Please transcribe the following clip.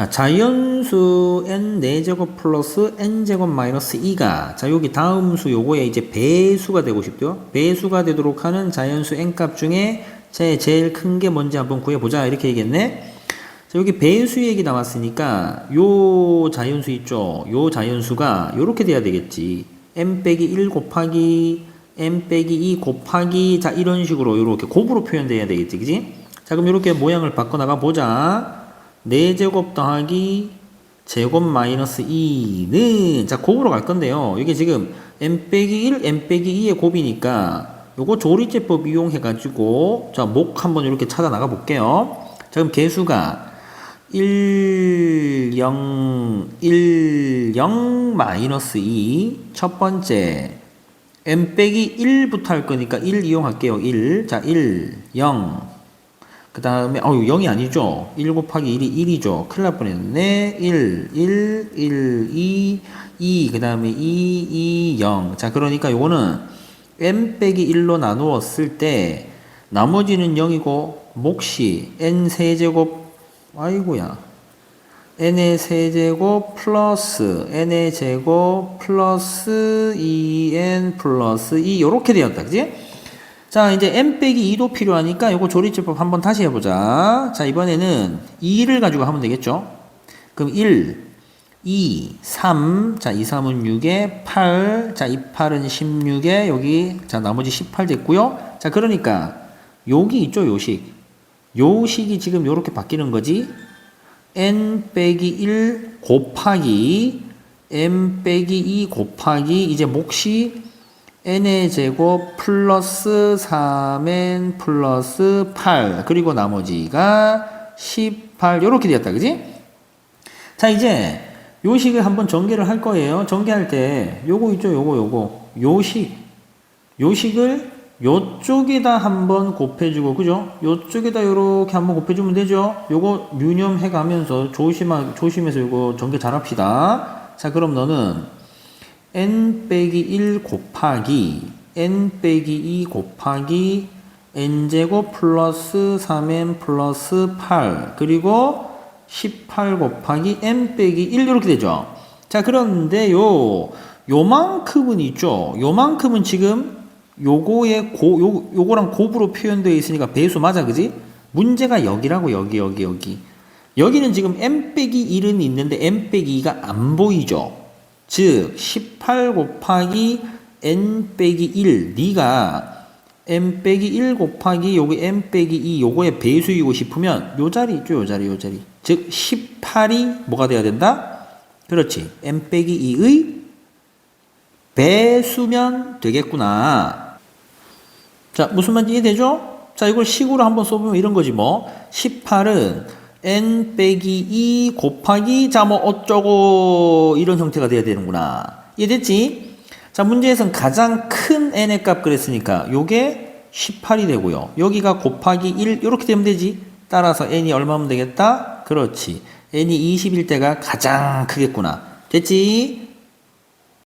자, 자연수 n 4제곱 플러스 n제곱 마이너스 2가 자 여기 다음 수 요거에 이제 배수가 되고 싶대요. 배수가 되도록 하는 자연수 n값 중에 제 제일 큰 게 뭔지 한번 구해보자 이렇게 얘기했네. 자, 여기 배수 얘기 나왔으니까 요 자연수 있죠. 요 자연수가 요렇게 돼야 되겠지. m 빼기 1 곱하기 m 빼기 2 곱하기 자 이런 식으로 요렇게 곱으로 표현돼야 되겠지. 그지? 자 그럼 요렇게 모양을 바꿔나가 보자. 4제곱 더하기 제곱 마이너스 2는 자 곱으로 갈 건데요. 이게 지금 m 빼기 1, m 빼기 2의 곱이니까 요거 조리제법 이용해 가지고 자 목 한번 이렇게 찾아 나가 볼게요. 자 그럼 개수가 1, 0, 1, 0 마이너스 2. 첫 번째 m 빼기 1부터 할 거니까 1 이용할게요. 1. 자, 1, 0. 그 다음에, 어유 0이 아니죠. 1 곱하기 1이 1이죠. 큰일 날 뻔했네. 1, 1, 1, 2, 2. 그 다음에 2, 2, 0. 자, 그러니까 요거는 m 빼기 1로 나누었을 때 나머지는 0이고 몫이 n 세제곱 아이고야. n의 세제곱 플러스 n의 제곱 플러스 2n 플러스 2 요렇게 되었다. 그지? 자, 이제 n 빼기 2도 필요하니까 요거 조리제법 한번 다시 해보자. 자, 이번에는 2를 가지고 하면 되겠죠? 그럼 1, 2, 3. 자, 2, 3은 6에 8. 자, 2, 8은 16에 여기 자, 나머지 18 됐고요. 자, 그러니까 여기 있죠, 요식. 요식이 지금 요렇게 바뀌는 거지. n 빼기 1 곱하기 m 빼기 2 곱하기 이제 몫이 n의 제곱 플러스 3n 플러스 8 그리고 나머지가 18 요렇게 되었다 그지? 자 이제 요식을 한번 전개를 할 거예요 전개할 때 요거 있죠 요거 요거 요식 요식을 요쪽에다 한번 곱해주고 그죠? 요쪽에다 요렇게 한번 곱해주면 되죠? 요거 유념해 가면서 조심하, 조심해서 요거 전개 잘 합시다 자 그럼 너는 n 빼기 1 곱하기 n 빼기 2 곱하기 n제곱 플러스 3n 플러스 8 그리고 18 곱하기 n 빼기 1 이렇게 되죠 자 그런데 요 요만큼은 있죠 요만큼은 지금 요거의 고, 요, 요거랑 곱으로 표현되어 있으니까 배수 맞아, 그지? 문제가 여기라고, 여기, 여기, 여기. 여기는 지금 m 빼기 1은 있는데 m 빼기 2가 안 보이죠? 즉, 18 곱하기 n 빼기 1, 네가 m 빼기 1 곱하기 요게 m 빼기 2 요거의 배수이고 싶으면 요 자리 있죠, 요 자리, 요 자리. 즉, 18이 뭐가 돼야 된다? 그렇지. m 빼기 2의 배수면 되겠구나. 자, 무슨 말인지 이해되죠? 자, 이걸 식으로 한번 써보면 이런 거지, 뭐. 18은 n 빼기 2 곱하기, 자, 뭐, 어쩌고, 이런 형태가 돼야 되는구나. 이해됐지? 자, 문제에서는 가장 큰 n의 값 그랬으니까, 요게 18이 되고요. 여기가 곱하기 1, 이렇게 되면 되지. 따라서 n이 얼마면 되겠다? 그렇지. n이 20일 때가 가장 크겠구나. 됐지?